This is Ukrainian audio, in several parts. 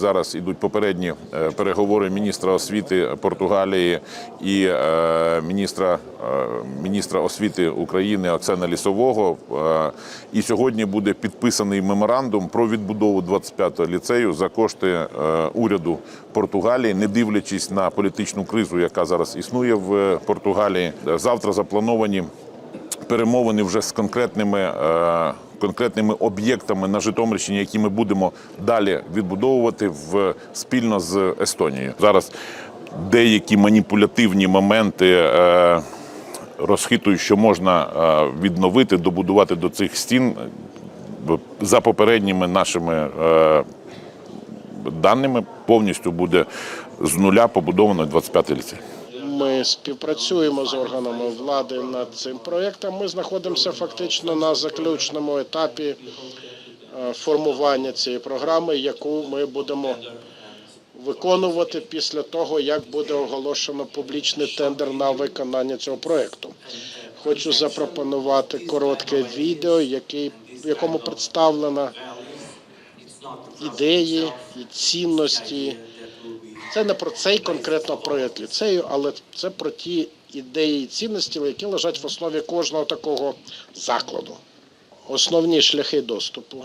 Зараз ідуть попередні е, переговори міністра освіти Португалії і е, міністра, е, міністра освіти України Оксана Лісового. І сьогодні буде підписаний меморандум про відбудову 25-го ліцею за кошти уряду Португалії, не дивлячись на політичну кризу, яка зараз існує в Португалії. Завтра заплановані перемовини вже з конкретними, е, конкретними об'єктами на Житомирщині, які ми будемо далі відбудовувати в спільно з Естонією. Зараз деякі маніпулятивні моменти. е, Розхитують, що можна е, відновити, добудувати до цих стін за попередніми нашими даними, повністю буде з нуля побудовано 25 ліцей. Ми співпрацюємо з органами влади над цим проєктом. Ми знаходимося фактично на заключному етапі е, формування цієї програми, яку ми будемо виконувати після того, як буде оголошено публічний тендер на виконання цього проєкту. Хочу запропонувати коротке відео, який, в якому представлено ідеї і цінності. Це не про цей конкретно проєкт ліцею, але це про ті ідеї і цінності, які лежать в основі кожного такого закладу. Основні шляхи доступу,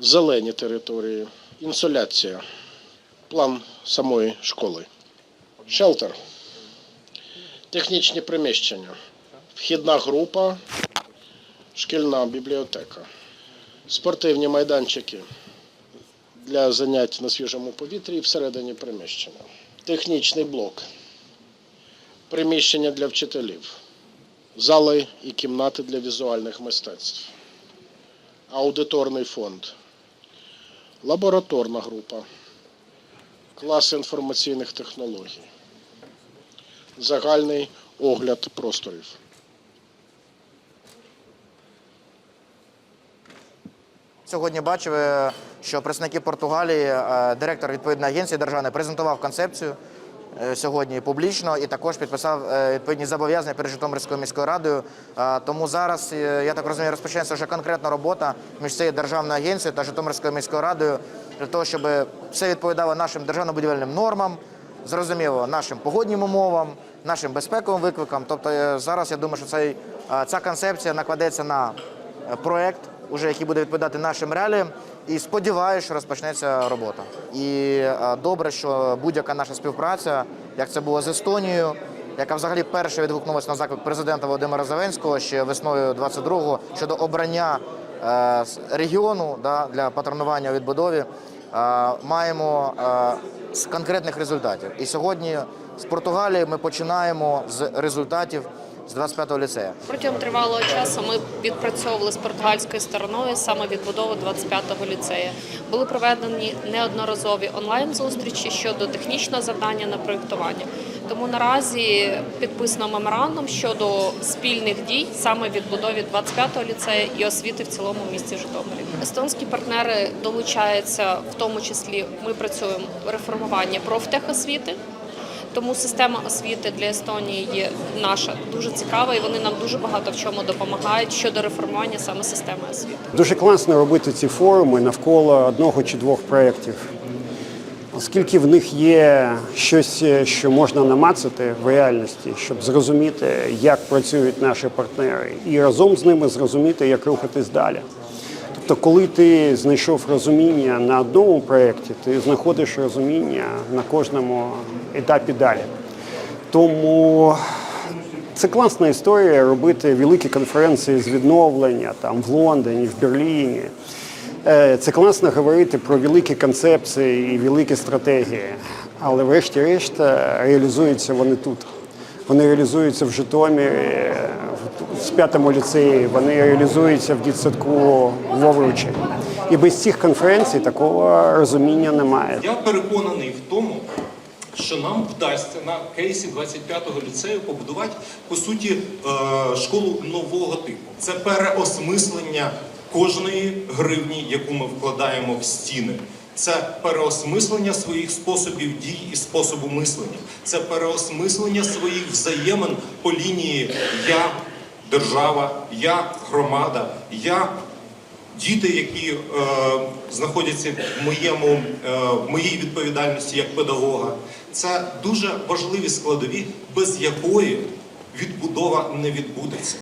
зелені території, інсоляція, план самої школи, шелтер, технічні приміщення, вхідна група, шкільна бібліотека, спортивні майданчики для занять на свіжому повітрі і всередині приміщення. Технічний блок, приміщення для вчителів, зали і кімнати для візуальних мистецтв, аудиторний фонд, лабораторна група, клас інформаційних технологій, загальний огляд просторів. Сьогодні бачив, е, що представники Португалії, е, директор відповідної агенції державної презентував концепцію е, сьогодні публічно і також підписав е, відповідні зобов'язання перед Житомирською міською радою. Тому зараз, я так розумію, розпочнеться вже конкретна робота між цією державною агенцією та Житомирською міською радою для того, щоб все відповідало нашим державно-будівельним нормам, зрозуміло, нашим погоднім умовам, нашим безпековим викликам. Тобто зараз я думаю, що цей, ця концепція накладеться на проект, уже який буде відповідати нашим реаліям. І сподіваюся, що розпочнеться робота. І е, добре, що будь-яка наша співпраця, як це було з Естонією, яка взагалі перша відгукнулася на заклик президента Володимира Зеленського ще весною 22-го щодо обрання е, регіону для патронування у відбудові, е, маємо з конкретних результатів. І сьогодні з Португалії ми починаємо з результатів з 25-го ліцею. Протягом тривалого часу ми відпрацьовували з португальською стороною саме відбудову 25-го ліцею. Були проведені неодноразові онлайн-зустрічі щодо технічного завдання на проєктування. Тому наразі підписано меморандум щодо спільних дій саме відбудові 25-го ліцею і освіти в цілому місті Житомирі. Естонські партнери долучаються, в тому числі ми працюємо в реформуванні профтехосвіти. Тому система освіти для Естонії є наша дуже цікава, і вони нам дуже багато в чому допомагають щодо реформування саме системи освіти. Дуже класно робити ці форуми навколо одного чи двох проєктів, оскільки в них є щось, е, що можна намацати в реальності, щоб зрозуміти, як працюють наші партнери, і разом з ними зрозуміти, як рухатись далі. Тобто, коли ти знайшов розуміння на одному проєкті, ти знаходиш розуміння на кожному етапі далі. Тому це класна історія робити великі конференції з відновлення там в Лондоні, в Берліні. Е, Це класно говорити про великі концепції і великі стратегії, але врешті-решт е, реалізуються вони тут. Вони реалізуються в Житомирі, в п'ятому ліцеї, вони реалізуються в дитсадку в Овручі. І без цих конференцій такого розуміння немає. Я переконаний в тому, що нам вдасться на кейсі 25-го ліцею побудувати по суті е, школу нового типу. Це переосмислення кожної гривні, яку ми вкладаємо в стіни. Це переосмислення своїх способів дій і способу мислення. Це переосмислення своїх взаємин по лінії я держава, я громада, я діти, які е, знаходяться в моєму е, в моїй відповідальності як педагога. Це дуже важливі складові, без якої відбудова не відбудеться.